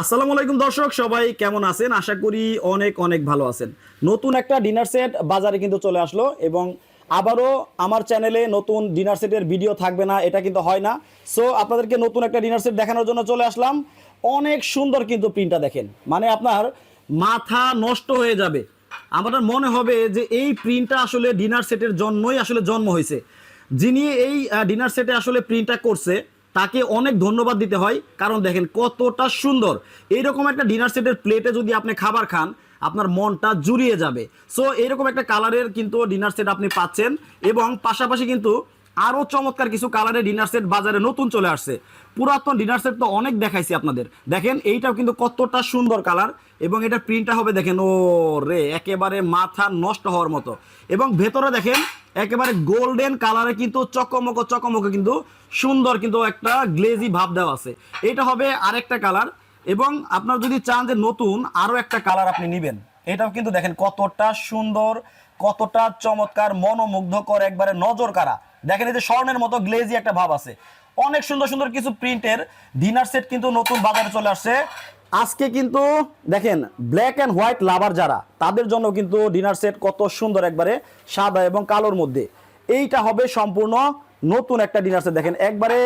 আসসালামু আলাইকুম দর্শক, সবাই কেমন আছেন? আশা করি অনেক অনেক ভালো আছেন। নতুন একটা ডিনার সেট বাজারে কিন্তু চলে আসলো এবং আবারও আমার চ্যানেলে নতুন ডিনার সেটের ভিডিও থাকবে না, এটা কিন্তু হয় না। সো আপনাদেরকে নতুন একটা ডিনার সেট দেখানোর জন্য চলে আসলাম। অনেক সুন্দর কিন্তু প্রিন্টটা দেখেন। মানে আপনার মাথা নষ্ট হয়ে যাবে। আমার মনে হবে যে এই প্রিন্টটা আসলে ডিনার সেটের জন্যই আসলে জন্ম হয়েছে। যিনি এই ডিনার সেটে আসলে প্রিন্টটা করছে তাকে অনেক ধন্যবাদ দিতে হয়। কারণ দেখেন কতটা সুন্দর। এইরকম একটা ডিনার সেটের প্লেটে যদি আপনি খাবার খান, আপনার মনটা জুড়িয়ে যাবে। সো এইরকম একটা কালারের কিন্তু ডিনার সেট আপনি পাচ্ছেন এবং পাশাপাশি কিন্তু আরও চমৎকার কিছু কালারের ডিনার সেট বাজারে নতুন চলে আসছে। পুরাতন ডিনার সেট তো অনেক দেখাইছি আপনাদের। দেখেন, এইটাও কিন্তু কতটা সুন্দর কালার এবং এটা প্রিন্টটা হবে দেখেন ও রে একেবারে মাথা নষ্ট হওয়ার মতো। এবং ভেতরে দেখেন একেবারে গোল্ডেন কালারে কিন্তু চকমক চকমক কিন্তু সুন্দর কিন্তু একটা গ্লেজি ভাব দেওয়া আছে। এটা হবে আরেকটা কালার এবং আপনার যদি চান যে নতুন আরও একটা কালার আপনি নেবেন। এটাও কিন্তু দেখেন কতটা সুন্দর, কতটা চমৎকার, মনোমুগ্ধকর একবারে নজর কারা দেখেন এই যে স্বর্ণের মতো গ্লেজি একটা ভাব আছে। অনেক সুন্দর সুন্দর কিছু প্রিন্টের ডিনার সেট কিন্তু নতুন বাজারে চলে আসছে। আজকে কিন্তু দেখেন ব্ল্যাক অ্যান্ড হোয়াইট লাভার যারা, তাদের জন্য কিন্তু ডিনার সেট কত সুন্দর একবারে সাদা এবং কালোর মধ্যে। এইটা হবে সম্পূর্ণ নতুন একটা ডিনার সেট দেখেন, একবারে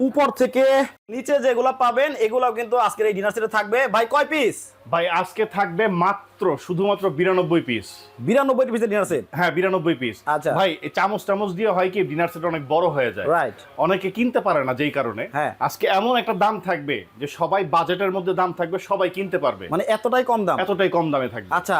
উপর থেকে নিচে যেগুলো পাবেন এগুলাও কিন্তু আজকের এই ডিনার সেটে থাকবে। ভাই কয় পিস ভাই আজকে থাকবে মাত্র শুধুমাত্র বিরানব্বই পিস বিরানব্বই পিসের ডিনার সেট হ্যাঁ বিরানব্বই পিস আচ্ছা। ভাই চামচ টামচ দিয়ে হয় কি ডিনার সেট অনেক বড় হয়ে যায়। Right. অনেকে কিনতে পারে না যেই কারণে। হ্যাঁ। আজকে এমন একটা দাম থাকবে যে সবাই বাজেটের মধ্যে দাম থাকবে সবাই কিনতে পারবে। মানে এতটাই কম দাম? এতটাই কম দামে থাকবে। আচ্ছা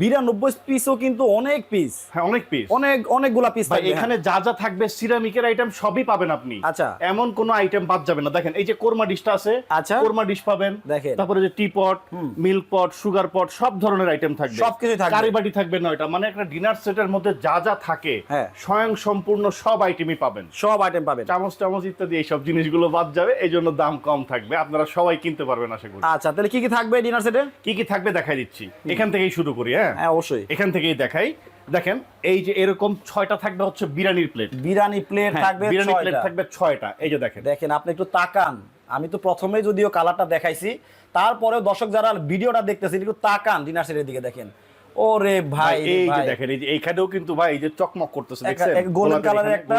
বিরানব্বই পিসও কিন্তু অনেক পিস হ্যাঁ অনেক পিস অনেক অনেকগুলা পিস ভাই এখানে যা যা থাকবে সিরামিকের আইটেম সবই পাবেন আপনি। আচ্ছা। এমন কোন আইটেম বাদ যাবে না। দেখেন এই যে কোরমা ডিশটা আছে আচ্ছা। কোরমা ডিশ পাবেন। দেখেন। তারপরে যে টি পট মিল্ক পট সুগার পট সব ধরনের আইটেম থাকবে। সবকিছুই থাকবে। কারি বাটি থাকবে নয়টা। মানে একটা ডিনার সেটের মধ্যে যা যা থাকে হ্যাঁ। স্বয়ং সম্পূর্ণ সব আইটেমই পাবেন। সব আইটেম পাবেন। চামচ টামচ ইত্যাদি এইসব জিনিসগুলো বাদ যাবে। এই জন্য দাম কম থাকবে। আপনারা সবাই কিনতে পারবেন আশা করি। আচ্ছা তাহলে কি কি থাকবে ডিনার সেটে কি কি থাকবে দেখাই দিচ্ছি। এখান থেকেই শুরু করি হ্যাঁ হ্যাঁ। অবশ্যই। এখান থেকেই দেখাই। দেখেন এই যে এরকম ছয়টা থাকবে হচ্ছে বিরিয়ানির প্লেট বিরিয়ানি প্লেট থাকবে হ্যাঁ, বিরিয়ানি প্লেট থাকবে ছয়টা। এই যে দেখেন। দেখেন আপনি একটু তাকান। আমি তো প্রথমে যদিও কালারটা দেখাইছি। তারপরেও দর্শক যারা ভিডিওটা দেখতেছেন একটু তাকান ডিনার সেটের দিকে দেখেন। ওরে ভাই এই যে দেখেন এই যে এইখানেও কিন্তু ভাই এই যে চকমক করতেছে দেখছেন? গোল্ডেন কালারের একটা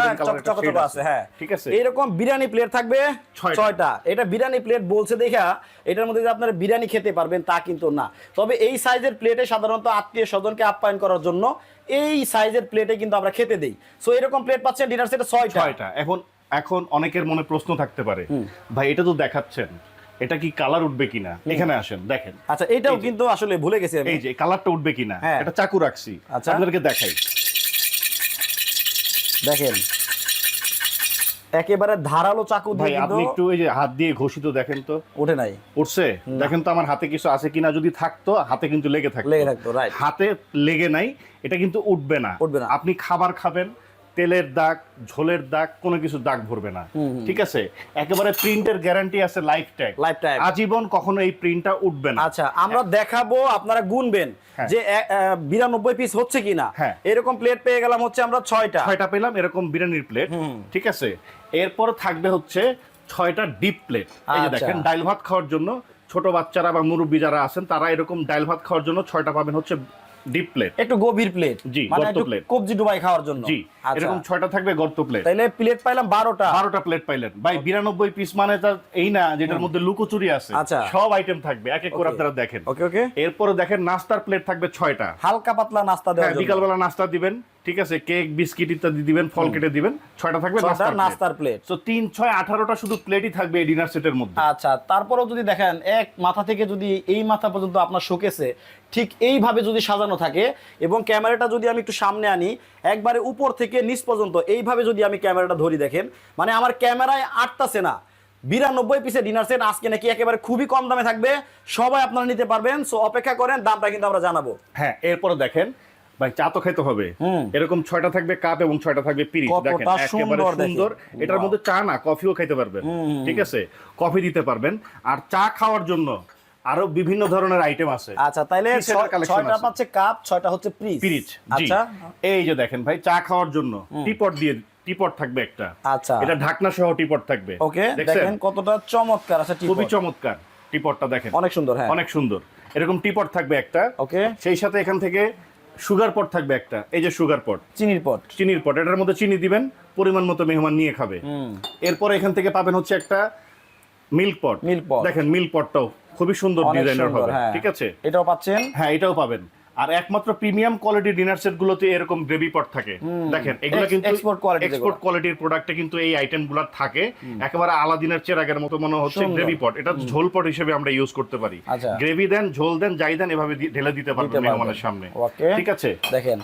আছে হ্যাঁ। ঠিক আছে? এরকম বিরিয়ানি প্লেট থাকবে ছয়টা। ছয়টা। এটা বিরিয়ানি প্লেট বলছে দেখা এটার মধ্যে যে আপনারা বিরিয়ানি খেতে পারবেন তা কিন্তু না। তবে এই সাইজের প্লেটে সাধারণত আত্মীয় স্বজনকে আপ্যায়ন করার জন্য এই সাইজের প্লেটে কিন্তু আমরা খেতে দেই। সো এরকম প্লেট পাচ্ছেন ডিনার সেটে ছয়টা। ছয়টা। এখন এখন অনেকের মনে প্রশ্ন থাকতে পারে। ভাই এটা তো দেখাচ্ছেন। এটা কি কালার উঠবে কিনা? এখানে আসেন দেখেন। আচ্ছা এটাও কিন্তু আসলে ভুলে গেছি আমি। এই যে কালারটা উঠবে কিনা? হ্যাঁ। এটা চাকু রাখছি। আচ্ছা। আপনাদেরকে দেখাই। দেখেন। একেবারে ধারালো চাকু ভাই দিয়ে আপনি একটু এই যে হাত দিয়ে ঘষিত দেখেন তো। ওঠে নাই। উঠছে? দেখেন তো আমার হাতে কিছু আছে কিনা? যদি থাকতো হাতে কিন্তু লেগে থাকতো। লেগে থাকতো, right. হাতে লেগে নাই এটা কিন্তু উঠবে না। উঠবে না। আপনি খাবার খাবেন তেলের দাগ ঝোলের দাগ কোনো কিছু দাগ ভরবে না। ঠিক আছে? একেবারে প্রিন্টের গ্যারান্টি আছে লাইফ টাইম Lifetime। আজীবন কখনো এই প্রিন্টটা উঠবে না। আচ্ছা আমরা দেখাবো আপনারা গুনবেন হ্যাঁ। যে বিরানব্বই পিস হচ্ছে কিনা। হ্যাঁ। এরকম প্লেট পেয়ে গেলাম হচ্ছে আমরা ছয়টা। ছয়টা পেলাম এরকম বিরিয়ানির প্লেট ঠিক আছে? এরপর থাকবে হচ্ছে ছয়টা ডিপ প্লেট এই যে আচ্ছা। দেখেন ডাইল ভাত খাওয়ার জন্য ছোট বাচ্চারা বা মুরব্বী যারা আছেন তারা এরকম ডাইল ভাত খাওয়ার জন্য ছয়টা পাবেন হচ্ছে ডিপ প্লেট একটু গভীর প্লেট জি, মানে একটু plate। কবজি ডুবাই খাওয়ার জন্য। জি আচ্ছা। এরকম ছয়টা থাকবে গর্ত প্লেট তাইলে প্লেট পাইলাম বারোটা। বারোটা প্লেট পাইলেন। ভাই বিরানব্বই পিস মানে তার এই না যেটার মধ্যে লুকোচুরি আছে। আচ্ছা। সব আইটেম থাকবে। এক এক করে আপনারা দেখেন। ওকে ওকে এরপরে দেখেন নাস্তার প্লেট থাকবে ছয়টা। হালকা পাতলা নাস্তা দেবেন হ্যাঁ বিকালবেলা নাস্তা দিবেন। ঠিক আছে কেক বিস্কিট ইত্যাদি দিবেন ফল কেটে দিবেন ছয়টা থাকবে নাস্তার প্লেট তো তিন ছয় আঠারোটা শুধু প্লেটই থাকবে এই ডিনার সেটের মধ্যে। আচ্ছা তারপরেও যদি দেখেন এক মাথা থেকে যদি এই মাথা পর্যন্ত আপনার শোকেসে ঠিক এইভাবে যদি সাজানো থাকে এবং ক্যামেরাটা যদি আমি একটু সামনে আনি একবারে উপর থেকে নিচ পর্যন্ত এইভাবে যদি আমি ক্যামেরাটা ধরি দেখেন মানে আমার ক্যামেরায় আটতাছে না। বিরানব্বই পিসে ডিনার সেট আজকে নাকি একেবারে খুবই কম দামে থাকবে সবাই আপনারা নিতে পারবেন। সো অপেক্ষা করেন দামটা কিন্তু আমরা জানাব। হ্যাঁ এরপরে দেখেন ভাই চা তো খেতে হবে। এরকম ছয়টা থাকবে কাপ এবং ছয়টা থাকবে পিরিচ। দেখেন একেবারে সুন্দর এটার মধ্যে চা না কফিও খেতে পারবেন। ঠিক আছে? কফি দিতে পারবেন। আর চা খাওয়ার জন্য আরও বিভিন্ন ধরনের আইটেম আছে। আচ্ছা তাইলে ছয়টা পাচ্ছে কাপ ছয়টা হচ্ছে পিস পিরিচ আচ্ছা। এই যে দেখেন ভাই চা খাওয়ার জন্য টিপট দিয়ে টিপট থাকবে একটা। আচ্ছা। এটা ঢাকনা সহ টিপট থাকবে। ওকে দেখেন কতটা চমৎকার আছে খুবই চমৎকার টিপটটা দেখেন। অনেক সুন্দর হ্যাঁ। অনেক সুন্দর। এরকম টিপট থাকবে একটা। ওকে। সেই সাথে এখান থেকে সুগার পট থাকবে একটা। এই যে সুগার পট। চিনির পট। চিনির পট এটার মধ্যে চিনি দিবেন পরিমাণ মতো মেহমান নিয়ে খাবে। এরপর এখান থেকে পাবেন হচ্ছে একটা মিল্ক পট। মিল্ক পট। দেখেন মিল্ক পটটাও খুবই সুন্দর ডিজাইনার হবে হ্যাঁ। ঠিক আছে? এটাও পাচ্ছেন? হ্যাঁ এটাও পাবেন। আর একমাত্র প্রিমিয়াম কোয়ালিটি ডিনার সেট গুলোতে এরকম গ্রেভি পট থাকে। দেখেন এগুলো কিন্তু এক্সপোর্ট কোয়ালিটি এক্সপোর্ট কোয়ালিটির প্রোডাক্টে কিন্তু এই আইটেমগুলো থাকে। একেবারে আলাদিনের চেরাগের মতো মনে হচ্ছে গ্রেভি পট এটা ঝোল পট হিসেবে আমরা ইউজ করতে পারি। আচ্ছা। গ্রেভি দেন ঝোল দেন যাই দেন এভাবে ঢেলে দিতে পারবেন আমাদের মেহমানের সামনে। ঠিক আছে? দেখেন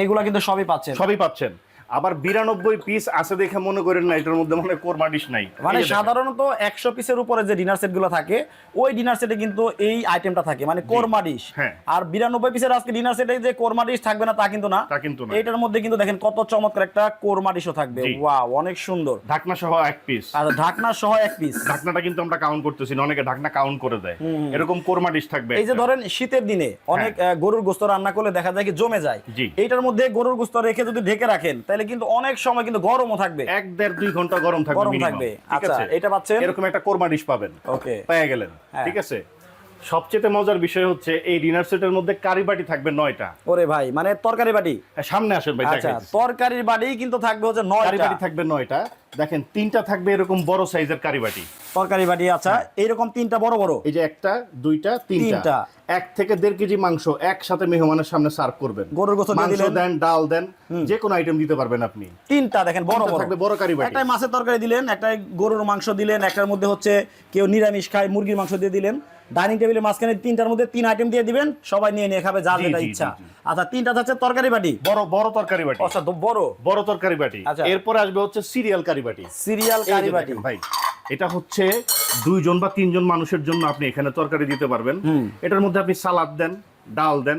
এইগুলা কিন্তু সবই পাচ্ছেন। সবই পাচ্ছেন। আবার বিরানব্বই পিস আছে দেখে মনে করেন না এটার মধ্যে মনে কোরমা ডিশ নাই। মানে। সাধারণত একশো পিসের উপরে যে ডিনার সেটগুলো থাকে ওই ডিনার সেটে কিন্তু এই আইটেমটা থাকে মানে কোরমা ডিশ হ্যাঁ। আর বিরানব্বই পিসের আজকে ডিনার সেটে যে কোরমা ডিশ থাকবে না তা কিন্তু না। তা কিন্তু না। এইটার মধ্যে কিন্তু দেখেন কত চমৎকার একটা কোরমা ডিশও থাকবে। জি। ওয়াও অনেক সুন্দর। ঢাকনা সহ এক পিস আর ঢাকনা সহ এক পিস ঢাকনাটা কিন্তু আমরা কাউন্ট করতেছি না অনেকে ঢাকনা কাউন্ট করে দেয়। এরকম কোরমা ডিশ থাকবে এই যে ধরেন শীতের দিনে অনেক গরুর গোস্ত রান্না করলে দেখা যায় কি জমে যায়। এটার মধ্যে গরুর গোস্ত রেখে যদি ঢেকে রাখেন তাহলে কিন্তু অনেক সময় কিন্তু গরমও থাকবে। এক দেড় দুই ঘণ্টা গরম থাকবে গরম থাকবে। ঠিক আচ্ছা আছে? এটা পাচ্ছেন? এরকম একটা কোরমা ডিশ পাবেন। ওকে। পেয়ে গেলেন। হ্যাঁ। ঠিক আছে? সবচেয়ে মজার বিষয় হচ্ছে এই ডিনার সেটের মধ্যে কারি বাটি থাকবে নয়টা। ওরে ভাই মানে তরকারি বাটি? হ্যাঁ, সামনে আসেন ভাই আচ্ছা তরকারির বাটি কিন্তু থাকবে হচ্ছে নয়টা। কারি বাটি থাকবে নয়টা। দেখেন তিনটা থাকবে এরকম বড় সাইজের কারি বাটি। তরকারি বাটি আচ্ছা এইরকম তিনটা বড় বড়? এই যে একটা দুইটা তিনটা। এক থেকে দেড় কেজি মাংস একসাথে মেহমানের সামনে সার্ভ করবেন। গরুর দিয়ে মাংস। দেন ডাল দেন যে কোনো আইটেম দিতে পারবেন আপনি। তিনটা দেখেন বড় বড়। থাকবে বড় কারি বাটি। একটা মাছের তরকারি দিলেন একটা গরুর মাংস দিলেন একটার মধ্যে হচ্ছে কেউ নিরামিষ খায় মুরগির মাংস দিয়ে দিলেন। ডাইনিং টেবিলে মাঝখানে তিনটার মধ্যে তিন আইটেম দিয়ে দিবেন সবাই নিয়ে নিয়ে খাবে যার যেটা ইচ্ছা। আচ্ছা তিনটা হচ্ছে তরকারি বাটি? বড় বড় তরকারি বাটি। আচ্ছা বড়? বড় তরকারি বাটি। আচ্ছা। এরপরে আসবে হচ্ছে সিরিয়াল কারি বাটি। সিরিয়াল কারি বাটি। ভাই এটা হচ্ছে দুইজন বা তিনজন মানুষের জন্য আপনি এখানে তরকারি দিতে পারবেন। এটার মধ্যে আপনি সালাদ দেন ডাল দেন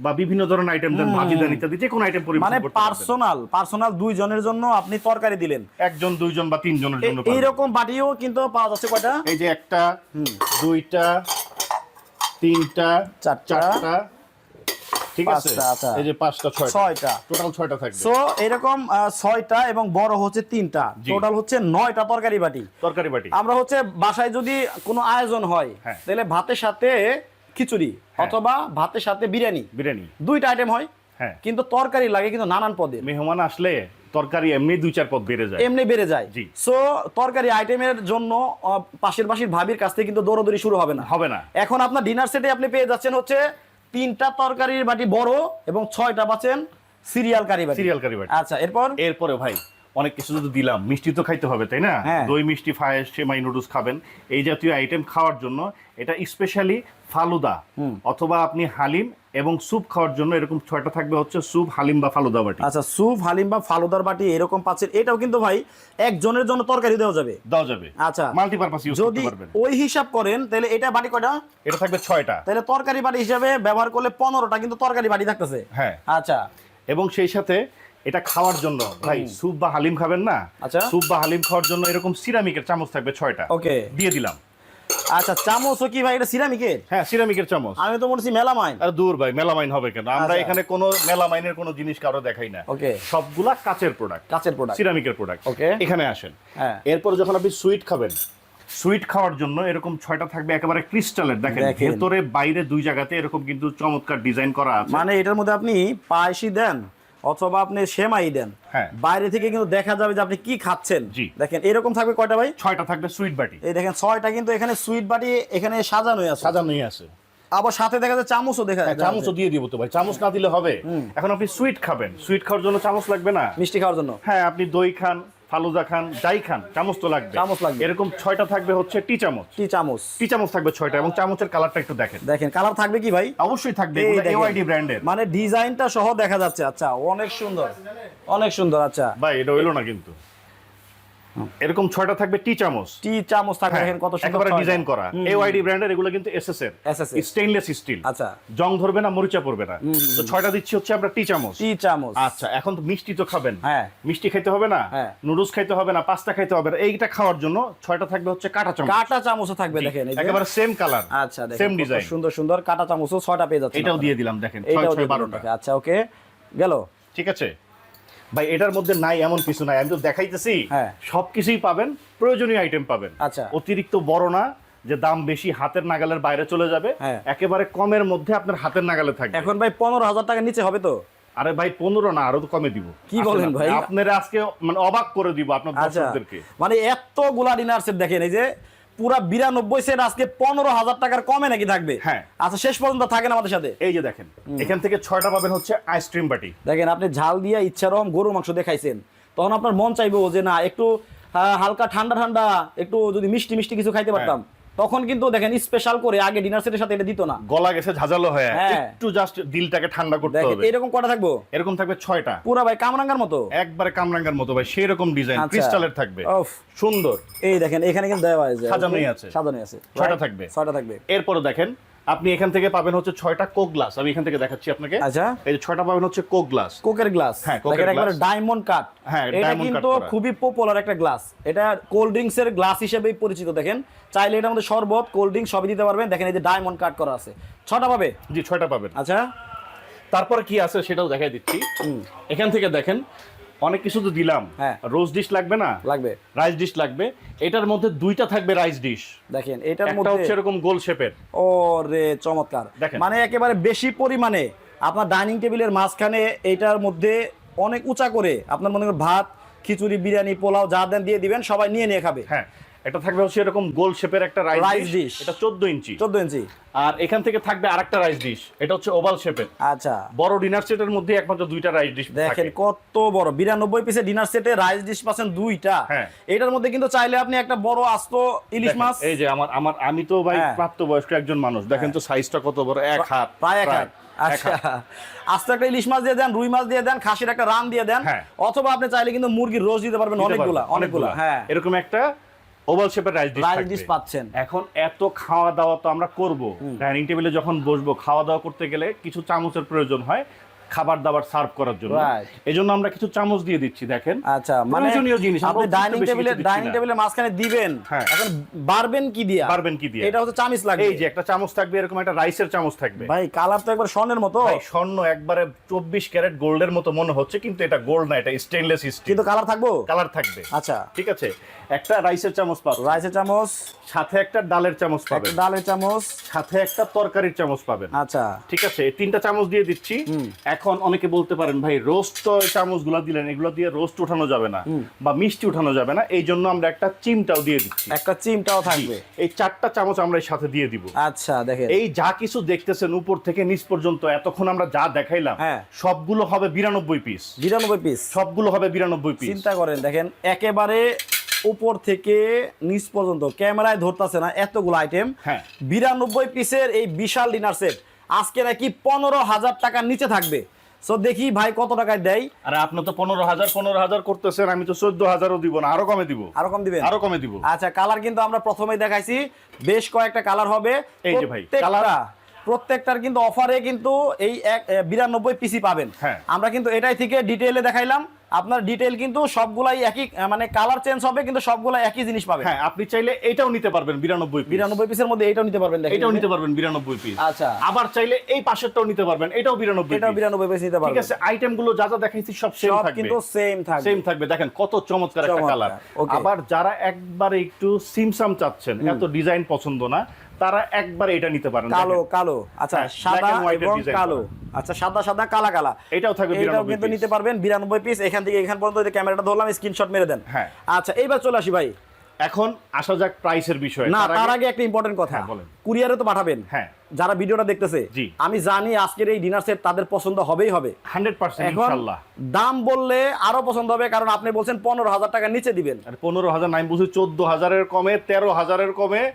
বা বিভিন্ন ধরনের আইটেম দেন ভাজি দেন ইত্যাদি যে কোনো আইটেম মানে পরিবেশন পারবেন। পার্সোনাল পার্সোনাল দুইজনের জন্য আপনি তরকারি দিলেন। একজন দুইজন বা তিনজনের জন্য পারবেন। এইরকম বাটিও কিন্তু পাওয়া যাচ্ছে কয়টা? এই যে একটা দুইটা তিনটা চারটা, চারটা ঠিক আছে। এই যে পাঁচটা ছয়টা। ছয়টা। টোটাল ছয়টা থাকবে। সো এরকম আহ, ছয়টা এবং বড় হচ্ছে তিনটা। টোটাল হচ্ছে নয়টা তরকারি বাটি। তরকারি বাটি। আমরা হচ্ছে বাসায় যদি কোনো আয়োজন হয় হ্যাঁ। তাহলে ভাতের সাথে খিচুড়ি অথবা ভাতের সাথে বিরিয়ানি। বিরিয়ানি। দুইটা আইটেম হয় হ্যাঁ। কিন্তু তরকারি লাগে কিন্তু নানান পদের মেহমান আসলে তরকারি এমনি দুই চার পদ বেড়ে যায়। এমনি বেড়ে যায়। জি। সো তরকারি আইটেমের জন্য পাশের পাশের ভাবির কাছ থেকে কিন্তু দৌড়দৌড়ি শুরু হবে না। হবে না। এখন আপনার ডিনার সেটে আপনি পেয়ে যাচ্ছেন হচ্ছে তিনটা তরকারির বাটি বড় এবং ছয়টা পাচ্ছেন সিরিয়াল কারি বাটি। সিরিয়াল কারি বাটি। আচ্ছা এরপর? এরপরে ভাই অনেক কিছু যদি দিলাম। মিষ্টি তো খাইতে হবে তাই না? হ্যাঁ। দই মিষ্টি ফায়েস সেমাই নুডলস খাবেন। এই জাতীয় আইটেম খাওয়ার জন্য এটা স্পেশালি ফালুদা অথবা আপনি হালিম এবং স্যুপ খাওয়ার জন্য এরকম ছয়টা থাকবে হচ্ছে স্যুপ হালিম বা ফালুদা বাটি। আচ্ছা স্যুপ হালিম বা ফালুদার বাটি এরকম পাচ্ছেন। এটাও কিন্তু ভাই একজনের জন্য তরকারি দেওয়া যাবে। দেওয়া যাবে। আচ্ছা মাল্টিপারপাস ইউজ যদি করতে পারবেন। ওই হিসাব করেন তাহলে এটা বাটি কয়টা? এটা থাকবে ছয়টা। তাহলে তরকারি বাটি হিসাবে ব্যবহার করলে পনেরোটা কিন্তু তরকারি বাটি থাকতেছে। হ্যাঁ। আচ্ছা। এবং সেই সাথে এটা খাওয়ার জন্য। ভাই স্যুপ বা হালিম খাবেন না। আচ্ছা। স্যুপ বা হালিম খাওয়ার জন্য এরকম সিরামিকের চামচ থাকবে ছয়টা। ওকে। দিয়ে দিলাম। আচ্ছা চামচও কি ভাই এটা সিরামিকের? হ্যাঁ সিরামিকের চামচ। আমি তো মনে মেলামাইন। আর দূর ভাই মেলামাইন হবে কেন? আমরা আচ্ছা। এখানে কোনো মেলামাইনের কোনো জিনিস কারও দেখাই না। ওকে। সবগুলা কাচের প্রোডাক্ট কাচের প্রোডাক্ট সিরামিকের প্রোডাক্ট Okay. এখানে আসেন। হ্যাঁ। এরপর যখন আপনি সুইট খাবেন সুইট খাওয়ার জন্য এরকম ছয়টা থাকবে একেবারে ক্রিস্টালের দেখেন দেখেন। ভেতরে বাইরে দুই জায়গাতে এরকম কিন্তু চমৎকার ডিজাইন করা আছে। মানে এটার মধ্যে আপনি পায়েসি দেন অথবা আপনি সেমাই দেন। হ্যাঁ। বাইরে থেকে কিন্তু দেখা যাবে যে আপনি কি খাচ্ছেন। দেখেন এরকম থাকবে কয়টা ভাই? ছয়টা থাকবে সুইট বাটি। এই দেখেন ছয়টা কিন্তু এখানে সুইট বাটি এখানে সাজানোই আছে। সাজানোই আছে। আবার সাথে দেখা যায় চামচও দেখা যায়। চামচও দিয়ে দিব তো ভাই। চামচ না দিলে হবে। এখন আপনি সুইট খাবেন। সুইট খাওয়ার জন্য চামচ লাগবে না? মিষ্টি খাওয়ার জন্য। হ্যাঁ আপনি দই খান ফালুদা খান যাই খান চামচ তো লাগবে। চামচ লাগবে। এরকম ছয়টা থাকবে হচ্ছে টি চামচ। টি চামচ। টি চামচ থাকবে ছয়টা এবং চামচের কালারটা একটু দেখেন। দেখেন কালার থাকবে কি ভাই? অবশ্যই থাকবে। এওআইডি ব্র্যান্ডের মানে ডিজাইনটা সহ দেখা যাচ্ছে। আচ্ছা অনেক সুন্দর অনেক সুন্দর আচ্ছা। ভাই এটা হইল না কিন্তু। এরকম ছয়টা থাকবে টি চামচ। টি চামচ থাকবে হ্যাঁ, দেখেন কত সুন্দর একেবারে ডিজাইন করা। এওআইডি ব্র্যান্ডের এগুলো কিন্তু এসএস এর স্টেইনলেস স্টিল আচ্ছা। জং ধরবে না মরিচা পড়বে না। তো ছয়টা দিচ্ছি হচ্ছে আমরা টি চামচ। টি চামচ। আচ্ছা এখন তো মিষ্টি তো খাবেন। হ্যাঁ। মিষ্টি খাইতে হবে না? হ্যাঁ। নুডলস খাইতে হবে না পাস্তা খাইতে হবে না। এইটা খাওয়ার জন্য ছয়টা থাকবে হচ্ছে কাটা চামচ। কাটা চামচও থাকবে দেখেন। একেবারে সেম কালার আচ্ছা দেখেন সেম ডিজাইন সুন্দর সুন্দর কাটা চামচও ছয়টা পেয়ে যাচ্ছে এটাও দিয়ে দিলাম দেখেন ছয় ছয় বারোটা। আচ্ছা ওকে গেল। ঠিক আছে? ভাই এটার মধ্যে নাই এমন কিছু নাই আমি তো দেখাইতেছি হ্যাঁ। সবকিছুই পাবেন প্রয়োজনীয় আইটেম পাবেন আচ্ছা। অতিরিক্ত বড় না যে দাম বেশি হাতের নাগালের বাইরে চলে যাবে হ্যাঁ। একেবারে কমের মধ্যে আপনার হাতের নাগালে থাকবে এখন ভাই পনেরো হাজার টাকার নিচে হবে তো আরে ভাই পনেরো না আরও তো কমে দিব কি বলেন ভাই? আপনি। আপনারা আজকে মানে অবাক করে দিব আপনার আচ্ছা দর্শকদেরকে মানে এতগুলা ডিনার সেট দেখেন এই যে পুরা বিরানব্বই সেন্ট আজকে পনেরো হাজার টাকার কমে নাকি থাকবে? হ্যাঁ। আচ্ছা শেষ পর্যন্ত থাকেন আমাদের সাথে। এই যে দেখেন এখান থেকে ছয়টা পাবেন হচ্ছে আইসক্রিম বাটি। দেখেন আপনি ঝাল দিয়ে ইচ্ছা ইচ্ছারম গরুর মাংস দেখাইছেন। তখন আপনার মন চাইব যে না একটু হালকা ঠান্ডা ঠান্ডা একটু যদি মিষ্টি মিষ্টি কিছু খাইতে পারতাম। তখন কিন্তু দেখেন স্পেশাল করে আগে ডিনার সেটের সাথে এটা দিত না। গলা গেছে ঝাঁঝালো হয়ে। হ্যাঁ। একটু জাস্ট দিলটাকে ঠান্ডা করতে হবে। এরকম কটা থাকব? এরকম থাকবে ছয়টা। পুরো ভাই কামরাঙ্গার মতো? একবারে কামরাঙ্গার মতো ভাই সেই রকম ডিজাইন। ক্রিস্টালের থাকবে। উফ, সুন্দর। এই দেখেন এখানে কিন্তু দেওয়া আছে। সাজানোই আছে। সাজানোই আছে। ছয়টা থাকবে। ছয়টা থাকবে। এরপরে দেখেন আপনি এখান থেকে পাবেন হচ্ছে ছয়টা কোক গ্লাস। আমি এখান থেকে দেখাচ্ছি আপনাকে। আচ্ছা। এই যে ছয়টা পাবেন হচ্ছে কোক গ্লাস। কোকের গ্লাস। হ্যাঁ, কোকের একবারে। Diamond cut. হ্যাঁ, এটা কিন্তু খুবই পপুলার একটা গ্লাস। এটা কোল্ড ড্রিঙ্কস এর গ্লাস হিসেবেই পরিচিত দেখেন। চাইলে এটার মধ্যে শরবত কোল্ড ড্রিঙ্ক সবই দিতে পারবেন। দেখেন এই যে ডায়মন্ড কাট করা আছে। ছটা পাবে? জি ছয়টা পাবেন। আচ্ছা। তারপর কি আছে সেটাও দেখাই দিচ্ছি। এখান থেকে দেখেন অনেক কিছু তো দিলাম। হ্যাঁ। রোজ ডিশ লাগবে না? লাগবে। রাইস ডিশ লাগবে। এটার মধ্যে দুইটা থাকবে রাইস ডিশ দেখেন এটার মধ্যে হচ্ছে এরকম গোল শেপের। ও রে চমৎকার। মানে একেবারে বেশি পরিমাণে আপনার ডাইনিং টেবিলের মাঝখানে এটার মধ্যে অনেক উঁচা করে আপনার মনে করেন ভাত খিচুড়ি বিরিয়ানি পোলাও যা দেন দিয়ে দিবেন সবাই নিয়ে নিয়ে খাবে। হ্যাঁ। এটা থাকবে হচ্ছে এরকম গোল শেপের একটা রাইস ডিশ এটা 14 ইঞ্চি। চোদ্দ ইঞ্চি। আর এখান থেকে থাকবে আরেকটা রাইস ডিশ এটা হচ্ছে ওভাল শেপের আচ্ছা। বড় ডিনার সেটের মধ্যে একমাত্র দুইটা রাইস ডিশ দেখেন কত বড়। বিরানব্বই পিসের ডিনার সেটে রাইস ডিশ পাচ্ছেন দুইটা। হ্যাঁ। এটার মধ্যে কিন্তু চাইলে আপনি একটা বড় আস্ত ইলিশ মাছ এই যে আমার আমার আমি তো ভাই হ্যাঁ। প্রাপ্তবয়স্ক একজন মানুষ। দেখেন তো সাইজটা কত বড়। এক হাত। প্রায় এক হাত। আচ্ছা। একটা ইলিশ মাছ দিয়ে দেন রুই মাছ দিয়ে দেন খাসির একটা রান দিয়ে দেন। হ্যাঁ। অথবা আপনি চাইলে কিন্তু মুরগির রোজ দিতে পারবেন। অনেকগুলা অনেকগুলা। হ্যাঁ। এরকম একটা ওভাল শেপের রাইস ডিশ রাইস ডিশ পাচ্ছেন। এখন এত খাওয়া দাওয়া তো আমরা করব। ডাইনিং টেবিলে যখন বসবো খাওয়া দাওয়া করতে গেলে কিছু চামচের প্রয়োজন হয়। খাবার দাবার সার্ভ করার জন্য। এই জন্য আমরা কিছু চামচ দিয়ে দিচ্ছি দেখেন। আচ্ছা মানে জিনিস, আপনি ডাইনিং টেবিলে ডাইনিং না। টেবিলের মাঝখানে দিবেন। হ্যাঁ। এখন বাড়বেন কি দিয়া? পারবেন কি দিয়ে? এটা হচ্ছে চামিচ লাগবে। এই যে একটা চামচ থাকবে এরকম একটা রাইসের চামচ থাকবে। ভাই কালার তো একবার স্বর্ণের মতো। ভাই স্বর্ণ একবারে চব্বিশ ক্যারেট গোল্ডের মতো মনে হচ্ছে কিন্তু এটা গোল্ড না এটা স্টেনলেস স্টিল কিন্তু কালার থাকব? কালার থাকবে। আচ্ছা। ঠিক আছে? একটা রাইসের চামচ পাবেন। রাইসের চামচ। সাথে একটা ডালের চামচ একটা পাবেন। ডালের চামচ। সাথে একটা তরকারির চামচ পাবেন। আচ্ছা। ঠিক আছে? এই তিনটা চামচ দিয়ে দিচ্ছি। এখন অনেকে বলতে পারেন ভাই রোস্ট তো চামচগুলা দিলেন এগুলো দিয়ে রোস্ট উঠানো যাবে না বা মিষ্টি উঠানো যাবে না। এই জন্য আমরা একটা চিমটাও দিয়ে দিচ্ছি। একটা চিমটাও থাকবে। এই চারটা চামচ আমরা এর সাথে দিয়ে দিব। আচ্ছা দেখেন। এই যা কিছু দেখতেছেন উপর থেকে নিচ পর্যন্ত এতক্ষণ আমরা যা দেখাইলাম হ্যাঁ। সবগুলো হবে বিরানব্বই পিস বিরানব্বই পিস সবগুলো হবে বিরানব্বই পিস চিন্তা করেন দেখেন একেবারে উপর থেকে নিচ পর্যন্ত ক্যামেরায় ধরতেছে না এতগুলো আইটেম হ্যাঁ। বিরানব্বই পিসের এই বিশাল ডিনার সেট আজকে নাকি পনেরো হাজার টাকার নিচে থাকবে। সো দেখি ভাই কত টাকায় দেয়। আরে আপনি তো পনেরো হাজার পনেরো হাজার করতেছেন আমি তো চোদ্দ হাজারও দিব না আরও কমে দিব। আরও কম দিবেন? আরও কমে দিব। আচ্ছা কালার কিন্তু আমরা প্রথমেই দেখাইছি। বেশ কয়েকটা কালার হবে। এই যে ভাই, কালার প্রত্যেকটার কিন্তু অফারে কিন্তু এই এক বিরানব্বই পিসি পাবেন। হ্যাঁ। আমরা কিন্তু এটাই থেকে ডিটেইলে দেখাইলাম। আপনার ডিটেইল কিন্তু সবগুলাই একই মানে কালার চেঞ্জ হবে কিন্তু সবগুলাই একই জিনিস পাবেন। হ্যাঁ আপনি চাইলে এটাও নিতে পারবেন বিরানব্বই পিস বিরানব্বই পিসের মধ্যে এটাও নিতে পারবেন দেখেন। এটাও নিতে পারবেন বিরানব্বই পিস আচ্ছা। আবার চাইলে এই পাশেরটাও নিতে পারবেন এটাও বিরানব্বই এটাও বিরানব্বই পিস নিতে পারবেন। ঠিক আছে আইটেমগুলো যা যা দেখাইছি সব সেম সব থাকবে। কিন্তু সেম থাকবে। সেম থাকবে দেখেন কত চমৎকার একটা কালার আবার যারা একবারে একটু সিমসাম চাচ্ছেন এত ডিজাইন পছন্দ না তারা একবারে এটা নিতে পারেন। কালো কালো। আচ্ছা হ্যাঁ, সাদা এবং কালো। আচ্ছা সাদা সাদা কালা কালা। এটাও থাকবে এটাও কিন্তু নিতে পারবেন বিরানব্বই পিস এখান থেকে এখান পর্যন্ত ক্যামেরাটা ধরলাম স্ক্রিনশট মেরে দেন। হ্যাঁ। আচ্ছা এইবার চলে আসি ভাই। এখন আসা যাক প্রাইসের বিষয়ে। না তার আগে- একটা ইম্পর্টেন্ট কথা। হ্যাঁ, বলেন। কুরিয়ারে তো পাঠাবেন। হ্যাঁ। যারা ভিডিওটা দেখতেছে জি। আমি জানি আজকের এই ডিনার সেট তাদের পছন্দ হবেই হবে। 100% এখন ইনশাআল্লাহ দাম বললে আরও পছন্দ হবে কারণ আপনি বলছেন পনেরো হাজার টাকা নিচে দিবেন। আর পনেরো হাজার নাই বুঝি চোদ্দ হাজারের কমে তেরো হাজারের কমে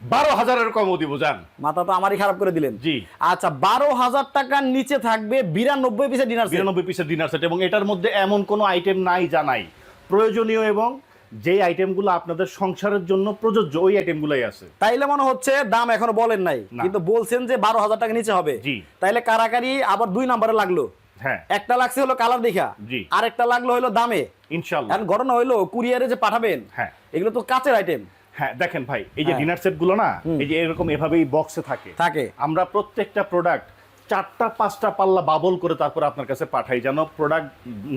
বারো হাজারের কম দিব যান। মাথা তো আমারই খারাপ করে দিলেন। জি। আচ্ছা বারো হাজার টাকার নিচে থাকবে বিরানব্বই পিসের ডিনার বিরানব্বই পিসের ডিনার সেট এবং এটার মধ্যে এমন কোনো আইটেম নাই যা নাই। প্রয়োজনীয় এবং যেই আইটেমগুলো আপনাদের সংসারের জন্য প্রযোজ্য ওই আইটেমগুলোই আছে। তাইলে মনে হচ্ছে দাম এখনও বলেন নাই কিন্তু বলছেন যে বারো হাজার টাকা নিচে হবে। জি। তাইলে কারাকারি আবার দুই নাম্বারে লাগল। হ্যাঁ। একটা লাগছে হলো কালার দেখা জি। আর একটা লাগল হলো দামে। ইনশাল্লাহ। ঘটনা হইল কুরিয়ারে যে পাঠাবেন হ্যাঁ। এগুলো তো কাঁচের আইটেম হ্যাঁ দেখেন ভাই এই যে হ্যাঁ। ডিনার সেটগুলো না এই যে এরকম এভাবেই বক্সে থাকে। থাকে। আমরা প্রত্যেকটা প্রোডাক্ট চারটা পাঁচটা পাল্লা বাবল করে তারপর আপনার কাছে পাঠাই যেন প্রোডাক্ট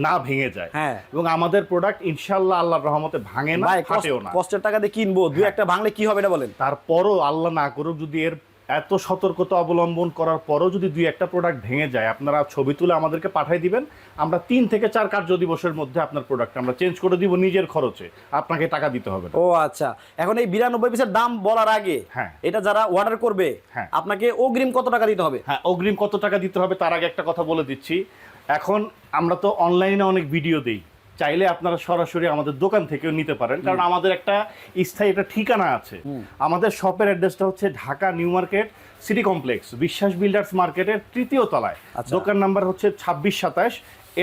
না ভেঙে যায়। হ্যাঁ। এবং আমাদের প্রোডাক্ট ইনশাল্লাহ আল্লাহর রহমতে ভাঙে না ফাটেও না। কষ্টের টাকা দিয়ে কিনবো দুই একটা ভাঙলে কি হবে এটা বলেন। তারপরও আল্লাহ না করুক যদি এর এত সতর্কতা অবলম্বন করার পরও যদি দুই একটা প্রোডাক্ট ভেঙে যায় আপনারা ছবি তুলে আমাদেরকে পাঠিয়ে দিবেন। আমরা তিন থেকে চার কার্য দিবসের মধ্যে আপনার প্রোডাক্ট আমরা চেঞ্জ করে দিব নিজের খরচে। আপনাকে টাকা দিতে হবে ও আচ্ছা। এখন এই বিরানব্বই পিসের দাম বলার আগে হ্যাঁ। এটা যারা অর্ডার করবে হ্যাঁ। আপনাকে অগ্রিম কত টাকা দিতে হবে? হ্যাঁ অগ্রিম কত টাকা দিতে হবে তার আগে একটা কথা বলে দিচ্ছি। এখন আমরা তো অনলাইনে অনেক ভিডিও দিই। চাইলে আপনারা সরাসরি আমাদের দোকান থেকেও নিতে পারেন। কারণ আমাদের একটা স্থায়ী একটা ঠিকানা আছে। আমাদের শপের অ্যাড্রেসটা হচ্ছে Dhaka new market city complex Biswas builders মার্কেটের তৃতীয় তলায়। আচ্ছা। দোকান নাম্বার হচ্ছে ছাব্বিশ সাতাশ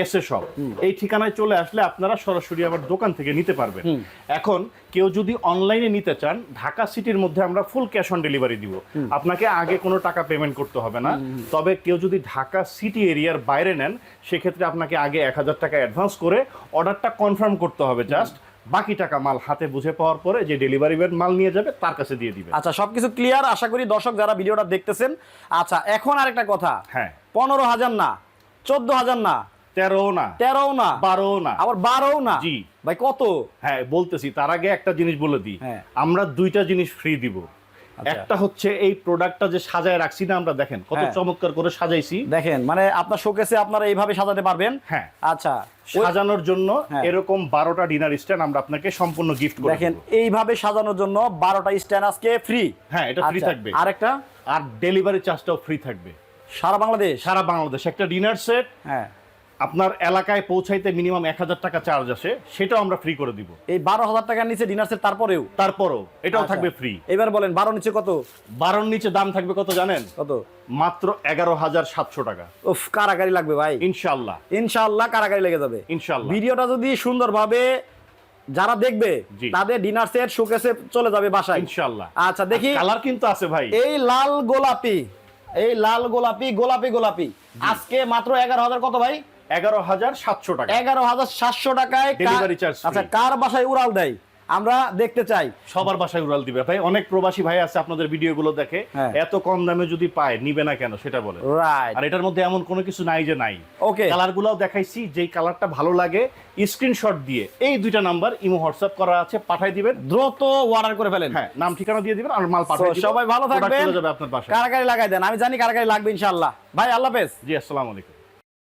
এস এ শপ। এই ঠিকানায় চলে আসলে আপনারা সরাসরি আমার দোকান থেকে নিতে পারবেন। এখন কেউ যদি অনলাইনে নিতে চান ঢাকা সিটির মধ্যে আমরা ফুল ক্যাশ অন ডেলিভারি দিব। আপনাকে আগে কোনো টাকা পেমেন্ট করতে হবে না। তবে কেউ যদি ঢাকা সিটি এরিয়ার বাইরে নেন সেক্ষেত্রে আপনাকে আগে এক হাজার টাকা অ্যাডভান্স করে অর্ডারটা কনফার্ম করতে হবে জাস্ট। বাকি টাকা মাল হাতে বুঝে পাওয়ার পরে যে ডেলিভারি ম্যান মাল নিয়ে যাবে তার কাছে দিয়ে দিবে আচ্ছা সবকিছু ক্লিয়ার আশা করি দর্শক যারা ভিডিওটা দেখতেছেন আচ্ছা এখন আরেকটা কথা। হ্যাঁ। পনেরো হাজার না চোদ্দ হাজার না তেরো না। তেরো না। বারো না। আবার বারো না? জি। ভাই কত? হ্যাঁ বলতেছি তার আগে একটা জিনিস বলে দিই। হ্যাঁ। আমরা দুইটা জিনিস ফ্রি দিব। আচ্ছা। একটা হচ্ছে এই প্রোডাক্টটা যে সাজায় রাখছি না আমরা দেখেন কত হ্যাঁ। চমৎকার করে সাজাইছি। দেখেন মানে আপনার শোকেসে আপনারা এইভাবে সাজাতে পারবেন। হ্যাঁ। আচ্ছা। সাজানোর জন্য। এরকম বারোটা ডিনার স্ট্যান্ড আমরা আপনাকে সম্পূর্ণ গিফট করে দেখেন এইভাবে সাজানোর জন্য বারোটা স্ট্যান্ড আজকে ফ্রি হ্যাঁ এটা ফ্রি থাকবে। আরেকটা? আর ডেলিভারি চার্জটাও ফ্রি থাকবে। সারা বাংলাদেশ? সারা বাংলাদেশ। একটা ডিনার সেট হ্যাঁ। আপনার এলাকায় পৌঁছাইতে মিনিমাম এক হাজার টাকা চার্জ আসে সেটাও আমরা ফ্রি করে দিব। এই বারো হাজার টাকার নিচে ডিনার সেট তারপরেও? তারপরও এটাও আচ্ছা। থাকবে ফ্রি এবার বলেন বারো নিচে কত? বারোর নিচে দাম থাকবে কত জানেন? কত? মাত্র এগারো হাজার সাতশো টাকা। উফ কারাগারি লাগবে ভাই। ইনশাল্লাহ। ইনশাল্লাহ কারাগারি লেগে যাবে। ইনশাল্লাহ। ভিডিওটা যদি সুন্দরভাবে যারা দেখবে তাদের ডিনার সেট শোকেসে চলে যাবে বাসায়। ইনশাল্লাহ। আচ্ছা দেখি। কালার কিন্তু আছে ভাই। এই লাল গোলাপি এই লাল গোলাপি গোলাপি গোলাপি। আজকে মাত্র এগারো হাজার কত ভাই? এগারো হাজার সাতশো টাকা। এগারো হাজার সাতশো টাকায় charge free। আচ্ছা কার বাসায় উড়াল দেয়? আমরা দেখতে চাই। সবার বাসায় উড়াল দিবে। ভাই অনেক প্রবাসী ভাই আছে আপনাদের ভিডিওগুলো দেখে। হ্যাঁ। এত কম দামে যদি পায় নিবে না কেন? সেটা বলে। আর এটার মধ্যে এমন কোনো কিছু নাই যে নাই। ওকে কালার গুলাও দেখাইছি যেই কালারটা ভালো লাগে স্ক্রিনশট দিয়ে। এই দুইটা নাম্বার ইমো হোয়াটসঅ্যাপ করা আছে পাঠাই দিবেন। দ্রুত অর্ডার করে ফেলেন। হ্যাঁ নাম ঠিকানা দিয়ে দিবেন আর মাল দিবেন। সবাই ভালো থাকবেন চলে যাবে আপনার বাসায়। কারাগারি লাগাই দেন। আমি জানি কারাগারি লাগবে ইনশাআল্লাহ। ভাই আল্লাহ হাফেজ। জি আসসালামু আলাইকুম।